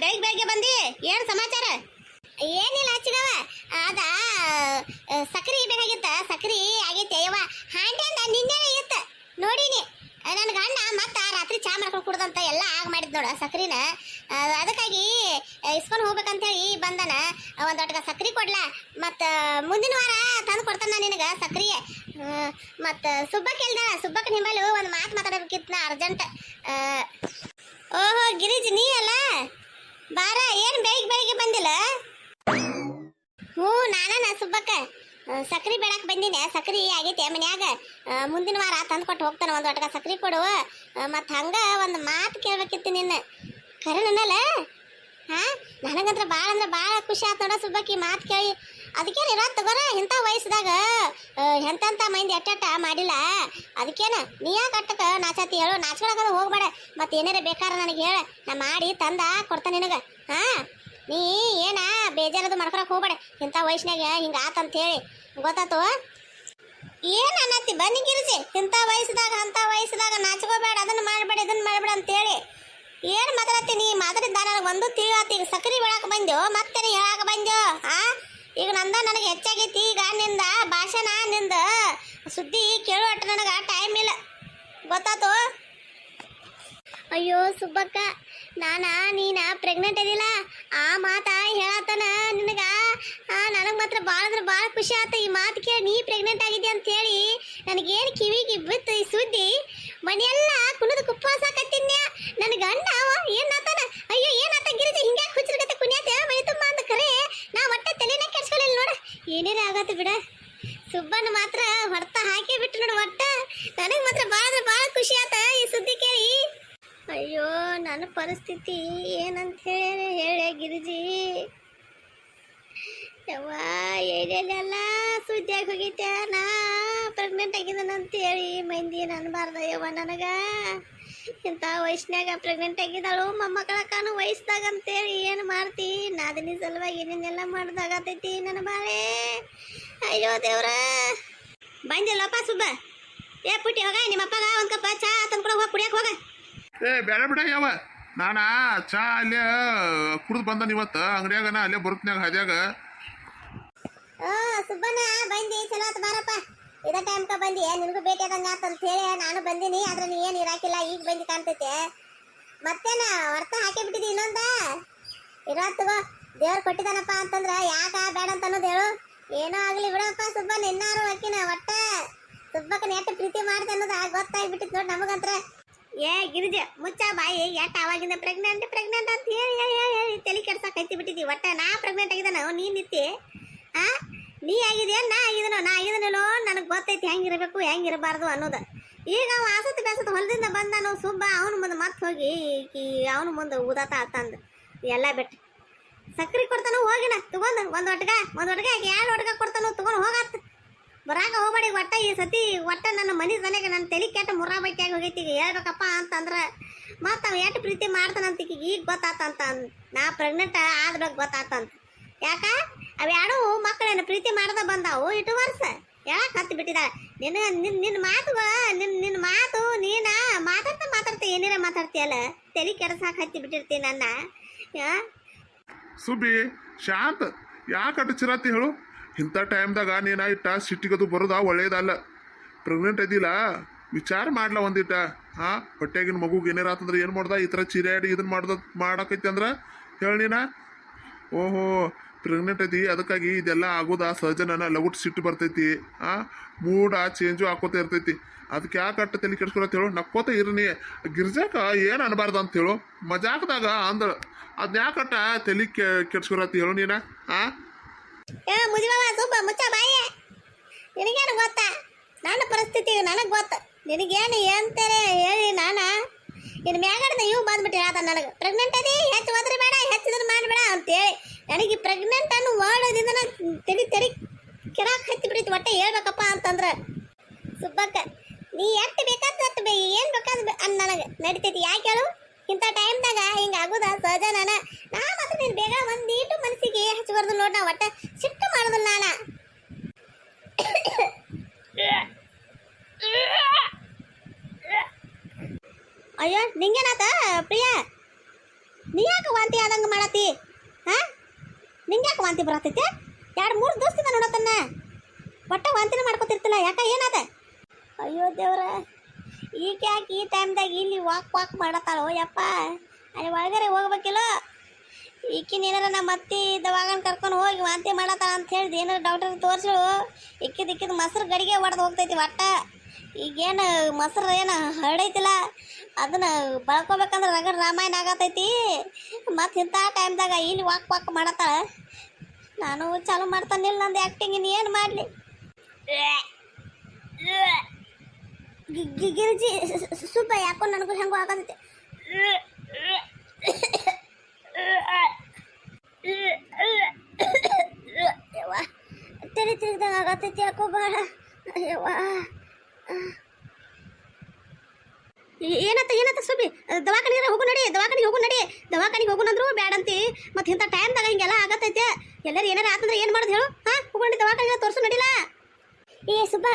ಬೆಳಿಗ್ಗೆ ಬೆಳಗ್ಗೆ ಬಂದಿ. ಏನು ಸಮಾಚಾರ? ಏನಿಲ್ಲ ಹಚ್ಚಿನವ ಅದ ಸಕ್ರಿ ಬೇಕಾಗಿತ್ತ, ಸಕ್ರಿ ಆಗೈತೆ. ಯವ್ವ, ಹಾಂಡೆ ಅಂದ ನಿನ್ನೆ ಇತ್ತ. ನೋಡಿನಿ. ನನ್ನ ಗಂಡ ಮತ್ತ ರಾತ್ರಿ ಚಾ ಮಾಡ್ಕೊಂಡು ಕುಡ್ದಂತ ಎಲ್ಲ ಆಗ ಮಾಡಿದ್ ನೋಡ ಸಕ್ರಿನ. ಅದಕ್ಕಾಗಿ ಇಸ್ಕೊಂಡು ಹೋಗ್ಬೇಕಂತೇಳಿ ಬಂದನ. ಒಂದ್ ದೊಡ್ಡ ಸಕ್ರಿ ಕೊಡ್ಲ. ಮತ್ತ, ಮುಂದಿನ ವಾರ ತಂದು ಕೊಡ್ತಾನ ನಿನಗ ಸಕ್ರಿ. ಮತ್ತ ಸುಬ್ಬಕ್ ಕೇಳ್ದ ಸುಬ್ಬಕ್ಕ ನಿಂಬಲು ಒಂದ್ ಮಾತು ಮಾತಾಡಬೇಕಿತ್ತು ಅರ್ಜೆಂಟ್. ಓಹೋ, ಗಿರಿಜ್, ನೀ ಅಲ್ಲ? ಬಾರ, ಏನ್ ಬೆಳಿಗ್ಗೆ ಬೆಳಿಗ್ಗೆ ಬಂದಿಲ್ಲ? ಹ್ಞೂ, ನಾನ ಸುಬ್ಬಕ್ಕ. ಸಕ್ರಿ ಬೇಡಕ್ ಬಂದಿನಿ. ಸಕ್ರಿ ಆಗೈತೆ ಮನ್ಯಾಗ. ಮುಂದಿನ ವಾರ ತಂದು ಕೊಟ್ಟು ಹೋಗ್ತಾನೆ ಒಂದು ಒಟ್ಟಗ ಸಕ್ರಿ ಕೊಡು ಮತ್ತು ಹಂಗೆ ಒಂದು ಮಾತು ಕೇಳ್ಬೇಕಿತ್ತು ನಿನ್ನ. ಕರೆ ನನ್ನಲ್ಲ ಹಾ? ನನಗಂತ್ರ ಭಾಳ ಅಂದ್ರೆ ಭಾಳ ಖುಷಿ ಆಯ್ತು ನೋಡ ಸುಬ್ಬಕ್ಕಿ ಮಾತು ಕೇಳಿ. ಅದಕ್ಕೇನು ಇರೋದು ತಗೋರ ಇಂಥ ವಯಸ್ಸದಾಗ. ಎಂತೆಂಥ ಮಂದಿ ಎಟ್ಟೆಟ್ಟ ಮಾಡಿಲ್ಲ. ಅದಕ್ಕೇನ, ನೀ ಯಾಕೆ ಅಟ್ಟಕ್ಕೆ ನಾಚಾತಿ ಹೇಳು. ನಾಚ್ಕೊಳಕದ ಹೋಗ್ಬೇಡ. ಮತ್ತೆ ಏನಾರ ಬೇಕಾರ ನನಗೆ ಹೇಳ. ನಾ ಮಾಡಿ ತಂದ ಕೊಡ್ತಾನೆ ನಿನಗೆ. ಹಾಂ? ನೀ ಏನ ಬೇಜಾರದು ಮಾಡ್ಕೊಳಕ್ ಹೋಗ್ಬೇಡ. ಇಂಥ ವಯಸ್ಸಿನಾಗ ಹಿಂಗೆ ಆತಂತ ಹೇಳಿ. ಗೊತ್ತಾತು? ಏನು ಅನ್ನತ್ತಿ ಬನ್ನಿ ಗಿರಿಸಿ ಇಂಥ ವಯಸ್ಸದಾಗ ಅಂಥ ವಯಸ್ಸದಾಗ ನಾಚ್ಕೋಬೇಡ ಅದನ್ನ ಮಾಡಬೇಡ ಇದನ್ನ ಮಾಡಬೇಡ ಅಂತೇಳಿ ಏನ್ ಮಾತಾಡತ್ತಿ ನೀ? ಮಾತಾಡಿದ್ದ ನನಗೆ ಒಂದು ತಿಳಿಯತ್ತಿ ಈಗ ಸಕ್ರಿ ಬೆಳಕ ಬಂದು ಮತ್ತೆ ಹೇಳಾಕ ಬಂದು ಆ? ಈಗ ನಂದ ನನಗೆ ಹೆಚ್ಚಾಗೈತಿ. ಈಗ ನಿಂದ ಭಾಷಣ, ನಿಂದ ಸುದ್ದಿ ಕೇಳು ನನಗೆ ಟೈಮ್ ಇಲ್ಲ. ಗೊತ್ತಾತು? ಅಯ್ಯೋ ಸುಬ್ಬಕ್ಕ, ನಾನ ನೀನ ಪ್ರೆಗ್ನೆಂಟ್ ಇದಿಲ್ಲ ಆ ಮಾತ ಹೇಳತ್ತನ ನಿನಗ? ನನಗೆ ಮಾತ್ರ ಭಾಳ ಅಂದ್ರೆ ಭಾಳ ಖುಷಿ ಆತ. ಈ ಮಾತು ಕೇಳಿ ನೀ ಪ್ರೆಗ್ನೆಂಟ್ ಆಗಿದ್ಯಾ ಅಂತ ಹೇಳಿ ನನಗೇನು ಕಿವಿಗೆ ಬಿತ್ತು ಈ ಸುದ್ದಿ? ಮನೆಯೆಲ್ಲ ಕುಣಿದು ಕುಪ್ಪಾಸ ಕತ್ತಿನ್ಯ ನನ್ನ ಗಂಡ ಏನಾತನ? ಅಯ್ಯೋ, ಏನಾತ ಗಿರಿಜ ಹಿಂಗೆ ಹುಚ್ಚರ್ಗತ್ತೆ ಕುಣಿಯಾತ? ಮೈ ತುಂಬ ಅಂತ ಕರೆ. ನಾ ಒಟ್ಟ ತಲೆನೇ ಕೆಡ್ಸ್ಕೊಳ್ಳಿಲ್ಲ ನೋಡ. ಏನೇನ ಆಗತ್ತೆ ಬಿಡ. ಸುಬ್ಬನ ಮಾತ್ರ ಹೊಡ್ತ ಹಾಕಿ ಬಿಟ್ಟು ನೋಡು ಒಟ್ಟ ನನಗೆ ಮಾತ್ರ ಭಾಳ ಅಂದ್ರೆ ಭಾಳ ಖುಷಿ ಆತ ಈ ಸುದ್ದಿ ಕೇಳಿ. ಅಯ್ಯೋ ನನ್ನ ಪರಿಸ್ಥಿತಿ ಏನಂತ ಹೇಳಿ ಹೇಳಿ ಗಿರಿಜಿ. ಯವ್ವ, ಏನೇನೆಲ್ಲ ಸುದ್ದಿಯಾಗಿ ಹೋಗಿದ್ದೆ ನಾ? ಪ್ರೆಗ್ನೆಂಟ್ ಆಗಿದ್ದಾನಂತ ಹೇಳಿ ಮಂದಿ ಅನ್ಬಾರ್ದ ಯವ್ವ ನನಗ ಇಂಥ ವಯಸ್ಸಿನಾಗ ಪ್ರೆಗ್ನೆಂಟ್ ಆಗಿದ್ದಾಳು ಮೊಮ್ಮಕ್ಕಳ ಕಾನು ವಯಸ್ಸದಾಗ ಅಂತೇಳಿ ಏನು ಮಾಡ್ತಿ? ನಾದಿನಿ ಸಲುವಾಗಿ ಏನೇನೆಲ್ಲ ಮಾಡ್ದಾಗತೈತಿ ನನ್ನ ಬಾಳೆ. ಅಯ್ಯೋ ದೇವ್ರ ಬಂದಿಲ್ಲಪ್ಪ ಸುಬ್ಬ. ಏ ಪುಟ್ಟಿ ಹೋಗ ನಿಮ್ಮ ಅಪ್ಪಗ ಒಂದು ಕಪ್ಪ ಚಾ ತಂದ್ಕೊಡ ಹೋಗಿ ಕುಡಿಯಕ್ಕೆ ಹೋಗ. ಏ ಬೇಡ ಬಿಡ ಯಾವ ನಾನ ಚಾ ಅಲ್ಲೇ ಕುಡಿದು ಬಂದನ ಇವತ್ತು ಅಂಗಡಿಯಾಗ ಅಲ್ಲೇ ಬರುತ್ನ್ಯಾಗ ಹದ್ಯಾಗ. ಆ ಸುಬ್ಬಣ್ಣ ಬಂದಿ ಚಲೋ ಆತು ಬಾರಪ್ಪ. ಇದ ಟೈಮ್ಕ ಬಂದಿ ನಿನಗೂ ಭೇಟಿ ಆದಂಗ ಅಂತ ಹೇಳಿ, ನಾನು ಬಂದಿನಿ, ಆದ್ರೆ ನೀ ಏನು ಇರಾಕಿಲ್ಲ, ಈಗ ಬಂದಿ ಕಾಣ್ತೈತೆ. ಮತ್ತೇನ, ಹೊರ್ತ ಹಾಕಿ ಬಿಟ್ಟಿದಿ ಇನ್ನೊಂದ? ಇರೋ ತಗೋ, ದೇವ್ರು ಕೊಟ್ಟಿದಾನಪ್ಪ ಅಂತಂದ್ರ ಯಾಕ ಬೇಡ ಅಂತ ಅನ್ನೋದು ಹೇಳು. ಏನೋ ಆಗ್ಲಿ ಬಿಡಪ್ಪ ಸುಬ್ಬ, ನಿನ್ನಾರು ಅಕ್ಕಿನ ಒಟ್ಟ ಸುಬ್ಬಕ್ಕನ ಎಟ್ಟು ಪ್ರೀತಿ ಮಾಡ್ದೆ ಅನ್ನೋದು ಗೊತ್ತಾಗ್ಬಿಟ್ಟಿತ್ತು ನೋಡಿ ನಮಗಂತ್ರ. ಏ, ಗಿರಿಜ, ಮುಚ್ಚ ಬಾಯಿ ಎಟ್ ಅವಾಗಿಂದ ಪ್ರೆಗ್ನೆಂಟ್ ಪ್ರೆಗ್ನೆಂಟ್ ಅಂತ ಹೇಳಿ ಹೇಳಿ ಹೇಳಿ ತಲೆ ಕೆಡ್ಸಕ್ ಐತಿ ಬಿಟ್ಟಿದ್ದಿ ಒಟ್ಟ ನಾ ಪ್ರೆಗ್ನೆಂಟ್ ಆಗಿದ್ದಾನ, ನೀನ್ ನಿತ್ತಿ? ಆ? ನೀ ಆಗಿದೆಯಾ, ನಾ ಆಗಿದನೋ ನಾ ಗೊತ್ತೈತಿ ಹೆಂಗಿರಬೇಕು, ಹೆಂಗಿರಬಾರ್ದು ಅನ್ನೋದು. ಈಗ ಅವ ಆಸತಿ ಬೇಸತ್ ಹೊಲದಿಂದ ಬಂದಾನು ಸುಬ್ಬ ಅವನ ಮುಂದೆ ಮತ್ತೆ ಹೋಗಿ ಅವನ ಮುಂದೆ ಊದಾತ ಆತಂದು. ಎಲ್ಲ ಬಿಟ್ಟು ಸಕ್ರೆ ಕೊಡ್ತಾನು, ಹೋಗಿನ, ತಗೊಂಡು ಒಂದು ಒಟ್ಗ ಒಂದು ಒಟ್ಗ ಎರಡು ಒಟ್ಗ ಕೊಡ್ತಾನು, ತಗೊಂಡು ಹೋಗತ್ತ ಬರಾಕ ಹೋಗಬೇಡಿ, ಒಟ್ಟ ಈ ಸತಿ, ಒಟ್ಟ ನನ್ನ ಮನೆ ಮನೆಗೆ ನನ್ನ ತಲೆ ಕೆಟ್ಟ ಮುರ್ರಾ ಬಟ್ಟಿಯಾಗಿ ಹೋಗೈತಿ, ಈಗ ಹೇಳ್ಬೇಕಪ್ಪ ಅಂತಂದ್ರೆ ಮತ್ತೆ ಅವ ಎಷ್ಟು ಪ್ರೀತಿ ಮಾಡ್ತಾನಂತ ಈಗ ಈಗ ಗೊತ್ತಾತಂತ. ನಾ ಪ್ರೆಗ್ನೆಂಟ್ ಗೊತ್ತಾತ ಗೊತ್ತಾತಂತ. ಯಾಕ? ಅವ್ಯಾಡು ಮಕ್ಕಳೇನು ಪ್ರೀತಿ ಮಾಡ್ದ ಬಂದಾವು ಇಟ್ಟು ವರ್ಷ. ಯಾಕೆ ಹತ್ತು ಬಿಟ್ಟಿದ ನಿನ್ನ ನಿನ್ನ ನಿನ್ನ ಮಾತು ನಿನ್ನ ನಿನ್ನ ಮಾತು, ನೀನ ಮಾತಾಡ್ತಾ ಮಾತಾಡ್ತಾ ಏನೇನ ಮಾತಾಡ್ತೀಯಲ್ಲ? ತಲೆ ಕೆಡಸಾಕ ಹತ್ತಿ ಬಿಟ್ಟಿರ್ತೀನಿ ನನ್ನ. ಸುಬಿ ಶಾಂತ, ಯಾಕೆ ಅಟ್ಟು ಚಿರಾತಿ ಹೇಳು? ಇಂಥ ಟೈಮ್ದಾಗ ನೀನ ಇಟ್ಟ ಸಿಟ್ಟಿಗದು ಬರೋದ ಒಳ್ಳೇದಲ್ಲ. ಪ್ರೆಗ್ನೆಂಟ್ ಇದ್ದಿಲ್ಲ ವಿಚಾರ ಮಾಡ್ಲ ಒಂದಿಟ್ಟ. ಹಾ, ಹೊಟ್ಟೆಗಿನ ಮಗುಗೆ ಏನಾರ ಆತಂದ್ರೆ ಏನು ಮಾಡ್ದ? ಈ ಥರ ಚಿರಾಡಿ ಇದನ್ನ ಮಾಡ್ದ, ಮಾಡಕೈತಿ ಅಂದ್ರೆ? ಹೇಳಿ ನೀನ. ಓಹೋ ಪ್ರೆಗ್ನೆಂಟ್ ಐತಿ ಅದಕ್ಕಾಗಿ ಇದೆಲ್ಲ ಆಗೋದ? ಸಹಜನ ಲಗುಟ್ ಸಿಟ್ಟು ಬರ್ತೈತಿ. ಆ? ಮೂಡ ಚೇಂಜು ಹಾಕೋತ ಇರ್ತೈತಿ. ಅದಕ್ಕೆ ಯಾಕೆ ಅಟ್ಟ ತಲೆ ಕೆಡ್ಸ್ಕೊಳತ್ ಹೇಳು? ನಕ್ಕೋತ ಇರ್ನಿ ಗಿರ್ಜಾಕ ಏನು ಅನ್ಬಾರ್ದು ಅಂತ ಹೇಳು. ಮಜಾಕ್ದಾಗ ಅಂದಳು ಅದನ್ನ ಯಾಕಟ್ಟ ತಲೆ ಕೆ ಕೆಡ್ಸ್ಕೊಳತ್ ಹೇಳು ನೀನ? ಆ? ನಿನಗೇನು ಗೊತ್ತಾ? ನನ್ನ ಪರಿಸ್ಥಿತಿ, ನನಗೆ ಗೊತ್ತ. ನಿನಗೇನು ಎಂತಾರೆ ಹೇಳಿ ನಾನ? ಇನ್ನು ಮ್ಯಾಗಡ್ದ ಇವು ಬಂದ್ಬಿಟ್ಟು ಹೇಳ್ದ ನನಗೆ? ಪ್ರೆಗ್ನೆಂಟ್ ಅದಿ, ಹೆಚ್ಚು ಹೋದ್ರೆ ಬೇಡ ಹೆಚ್ಚಿದ್ರೆ ಮಾಡಬೇಡ ಅಂತೇಳಿ. ನನಗೆ ಪ್ರೆಗ್ನೆಂಟ್ ಅನ್ನು ಮಾಡೋದಿಂದ ತೆರಿ ತೆರಿ ಕೆರಾಕ್ ಹತ್ತಿ ಬಿಡೈತಿ ಒಟ್ಟೆ ಹೇಳ್ಬೇಕಪ್ಪ ಅಂತಂದ್ರೆ, ಸುಬ್ಬಕ್ಕ, ನೀ ಎಷ್ಟು ಬೇಕಾದ ಬೇ, ಏನು ಬೇಕಾದ ಅನ್ ನನಗೆ, ನಡಿತೈತಿ, ಯಾಕೆ ಹೇಳು? ಇಂಥ ಟೈಮ್ದಾಗ ಹಿಂಗೆ ಆಗೋದ ಸಹಜ ನಾನ. ನಾ ಮಾತ್ರ ನೀನು ಬೇಗ ಒಂದೀಟು ಮನಸ್ಸಿಗೆ ಹಚ್ಚಬಾರ್ದು ನೋಡ್, ನಾ ಒಟ್ಟೆ ಸಿಟ್ಟು ಮಾಡೋದಿಲ್ಲ ನಾನು. ಅಯ್ಯೋ, ನಿಂಗೇನಾತ, ಪ್ರಿಯಾ? ನೀ ಯಾಕೆ ವಾಂತಿ ಆದಂಗೆ ಮಾಡತ್ತಿ? ನಿಂಗೆ ಯಾಕೆ ವಾಂತಿ ಬರತೈತೆ? ಎರಡು ಮೂರು ದಿವಸದಿಂದ ನೋಡತ್ತನ್ನ ಒಟ್ಟ ವಾಂತಿನ ಮಾಡ್ಕೊತಿರ್ತಲ್ಲ, ಯಾಕ ಏನದ? ಅಯ್ಯೋ ದೇವ್ರ ಈಗ ಯಾಕೆ ಈ ಟೈಮ್ದಾಗ ಇಲ್ಲಿ ವಾಕ್ ವಾಕ್ ಮಾಡತ್ತಾಳೋ, ಯಪ್ಪ. ಅಲ್ಲಿ ಒಳಗಡೆ ಹೋಗ್ಬೇಕಿಲ್ಲ. ಈಕಿನ ಏನಾರ ನಮ್ಮ ಅತ್ತಿ ದವಾಖಾನ ಕರ್ಕೊಂಡು ಹೋಗಿ ವಾಂತಿ ಮಾಡತ್ತಾಳ ಅಂತ ಹೇಳಿದ್ ಏನಾರ ಡಾಕ್ಟರ್ ತೋರ್ಸಿಳು ಇಕ್ಕಿದ ಇಕ್ಕಿದ ಮೊಸರು ಗಡಿಗೆ ಹೊಡೆದು ಹೋಗ್ತೈತಿ ಒಟ್ಟ. ಈಗೇನು ಮೊಸರು ಏನು ಹರಡೈತಿಲ್ಲ? ಅದನ್ನ ಬಳ್ಕೊಬೇಕಂದ್ರೆ ರಗಡ್ ರಾಮಾಯಣ ಆಗತೈತಿ. ಮತ್ತು ಇಂಥ ಟೈಮ್ದಾಗ ಇಲ್ಲಿ ವಾಕ್ ವಾಕ್ ಮಾಡತ್ತಾಳೆ. ನಾನು ಚಾಲು ಮಾಡ್ತಾನಿಲ್ಲ ನಂದು ಆ್ಯಕ್ಟಿಂಗ್ ಇನ್ನು ಏನು ಮಾಡಲಿ? ಗಿರಿಜಿ, ಸುಬ್ಬ, ಯಾಕೋ ನನಗೂ ಹೆಂಗೋ ಆಗತೈತಿ. ತಿರುಗಿದಂಗೆ ತಿರುಗ್ದಂಗೆ ಆಗತೈತಿ ಯಾಕೋ ಬಹಳ ಯವ್ವ. ಏನತ್ತ ಏನತ್ತ ಸುಬ್ಬಿ? ದವಾಖಾನಿಗೆ ಹೋಗು ನಡಿ, ದವಾಖಾನಿಗೆ ಹೋಗು ನಡಿ. ದವಾಖಾನಿಗೆ ಹೋಗುನಂದ್ರು ಬ್ಯಾಡಂತಿ. ಮತ್ತೆ ಇಂಥ ಟೈಮ್ದಾಗ ಹಿಂಗೆಲ್ಲ ಆಗತೈತೆ ಎಲ್ಲರೂ ಏನಾರ ಆತಂದ್ರೆ ಏನು ಮಾಡೋದು ಹೇಳು? ಹಾಂ ಹೋಗಿ ದವಾಖಾನಿಗೆ ತೋರಿಸು ನಡಿಲ್ಲ ಏ, ಸುಬ್ಬ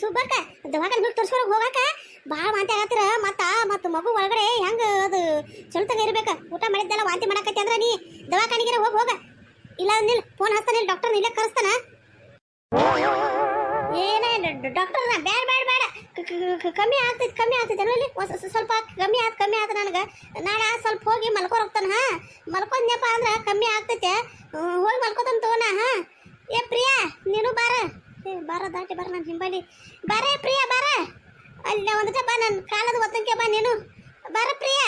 ಸುಬ್ಬಕ್ಕ ದವಾಖಾನೆ ಹೋಗಿ ತೋರಿಸ್ಕೊಳಕ್ ಹೋಗಾಕ. ಭಾಳ ವಾಂತಿ ಆಗತ್ತಿರ. ಮತ್ತ ಮತ್ತು ಮಗು ಒಳಗಡೆ ಹೆಂಗೆ ಅದು ಚಲುತಂಗ ಇರ್ಬೇಕು? ಊಟ ಮಾಡಿದ್ದೆಲ್ಲ ವಾಂತಿ ಮಾಡಕತ್ತೆ ಅಂದ್ರೆ ನೀ ದವಾಖಾನಿಗೆ ಹೋಗಿ ಹೋಗ. ಇಲ್ಲ ನಿಲ್ ಫೋನ್ ಹಚ್ತಾನೆ ಡಾಕ್ಟರ್ ಇಲ್ಲೇ ಕರೆಸ್ತಾನ. ಏನೇ ಡಾಕ್ಟರ್ ಬೇಡ ಬೇಡ ಬೇಡ ಕ- ಕ- ಕ- ಕಮ್ಮಿ ಆಗ್ತೈತಿ ಕಮ್ಮಿ ಆಗ್ತೈತಿ. ಅಲ್ಲಿ ಸ್ವಲ್ಪ ಕಮ್ಮಿ ಆಯ್ತು ಕಮ್ಮಿ ಆಯ್ತು ನನಗೆ. ನಾಳೆ ಸ್ವಲ್ಪ ಹೋಗಿ ಮಲ್ಕೋ ಹೋಗ್ತಾನೆ, ಹಾಂ? ಮಲ್ಕೊಂಡ್ಯಪ್ಪ ಅಂದ್ರೆ ಕಮ್ಮಿ ಆಗ್ತೈತೆ. ಹೋಗಿ ಮಲ್ಕೋತಾನ ತಗೋಣ ಹಾಂ? ಏ, ಪ್ರಿಯಾ, ನೀನು ಬಾರ. ಏ, ಬಾರ, ದಾಟಿ ಬಾರ ನನ್ನ ಹಿಂಬಲಿ ಬಾರೇ, ಪ್ರಿಯಾ, ಬಾರ. ಅಲ್ಲ ಒಂದು ಬಾ ನನ್ನ ಕಾಲದ ಒತ್ತಂಕೆ ಬಾ ನೀನು. ಬಾರ, ಪ್ರಿಯಾ.